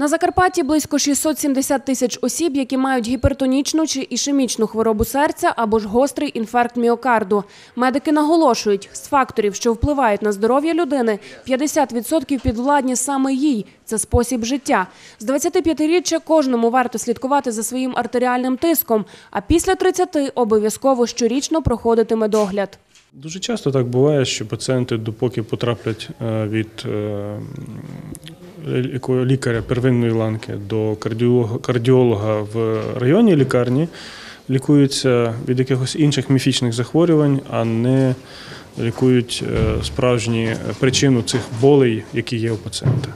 На Закарпатті близько 670 тисяч осіб, які мають гіпертонічну чи ішемічну хворобу серця або ж гострий інфаркт міокарду. Медики наголошують, з факторів, що впливають на здоров'я людини, 50% підвладні саме їй. Це спосіб життя. З 25-річчя кожному варто слідкувати за своїм артеріальним тиском, а після 30 обов'язково щорічно проходити медогляд. Дуже часто так буває, що пацієнти, допоки потраплять е, від е, лікаря первинної ланки до кардіолога, в районній лікарні, лікуються від якихось інших міфічних захворювань, а не лікують е, справжні причину цих болей, які є у пацієнта.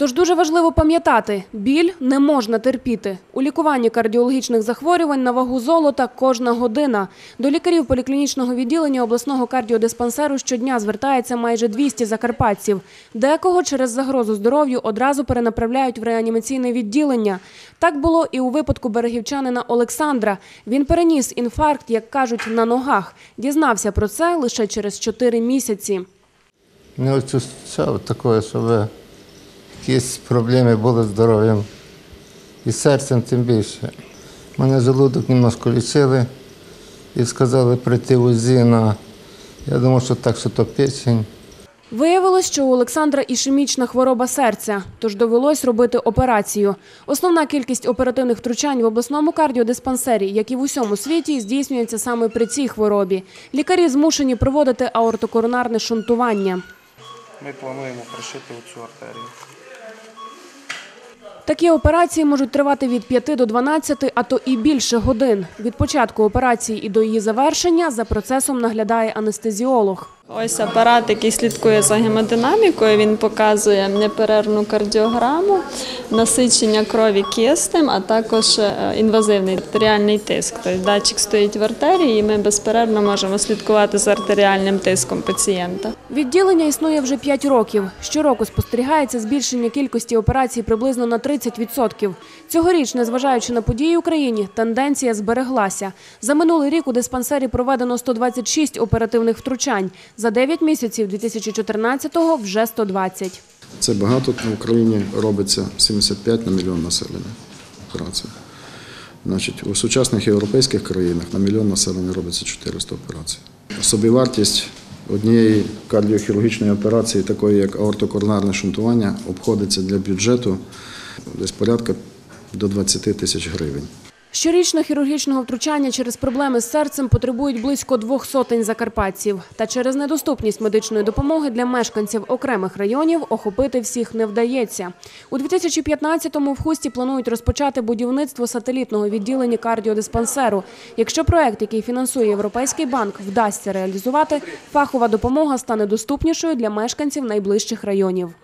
Тож дуже важливо пам'ятати, біль не можна терпіти. У лікуванні кардіологічних захворювань на вагу золота кожна година. До лікарів поліклінічного відділення обласного кардіодиспансеру щодня звертається майже 200 закарпатців. Декого через загрозу здоров'ю одразу перенаправляють в реанімаційне відділення. Так було і у випадку берегівчанина Олександра. Він переніс інфаркт, як кажуть, на ногах. Дізнався про це лише через 4 місяці. Не ощущав такого, щоб якісь проблеми були з здоров'ям. І серцем тим більше. Мене желудок немножко лічили і сказали прийти в УЗІ на. Я думав, що так, що то печень. Виявилось, що у Олександра ішемічна хвороба серця, тож довелось робити операцію. Основна кількість оперативних втручань в обласному кардіодиспансері, як і в усьому світі, здійснюється саме при цій хворобі. Лікарі змушені проводити аортокоронарне шунтування. Ми плануємо пришити цю артерію. Такі операції можуть тривати від 5 до 12, а то і більше годин. Від початку операції і до її завершення за процесом наглядає анестезіолог. Ось апарат, який слідкує за гемодинамікою, він показує неперервну кардіограму, насичення крові киснем, а також е, інвазивний артеріальний тиск. Тобто датчик стоїть в артерії, і ми безперервно можемо слідкувати за артеріальним тиском пацієнта. Відділення існує вже 5 років. Щороку спостерігається збільшення кількості операцій приблизно на 30%. Цьогоріч, незважаючи на події в Україні, тенденція збереглася. За минулий рік у диспансері проведено 126 оперативних втручань. За 9 місяців 2014-го вже 120. Це багато, в Україні робиться 75 на мільйон населення операцій. Значить, у сучасних європейських країнах на мільйон населення робиться 400 операцій. Собівартість однієї кардіохірургічної операції, такої як аортокоронарне шунтування, обходиться для бюджету десь порядка до 20 тисяч гривень. Щорічно хірургічного втручання через проблеми з серцем потребують близько двох сотень закарпатців. Та через недоступність медичної допомоги для мешканців окремих районів охопити всіх не вдається. У 2015-му в Хусті планують розпочати будівництво сателітного відділення кардіодиспансеру. Якщо проект, який фінансує Європейський банк, вдасться реалізувати, фахова допомога стане доступнішою для мешканців найближчих районів.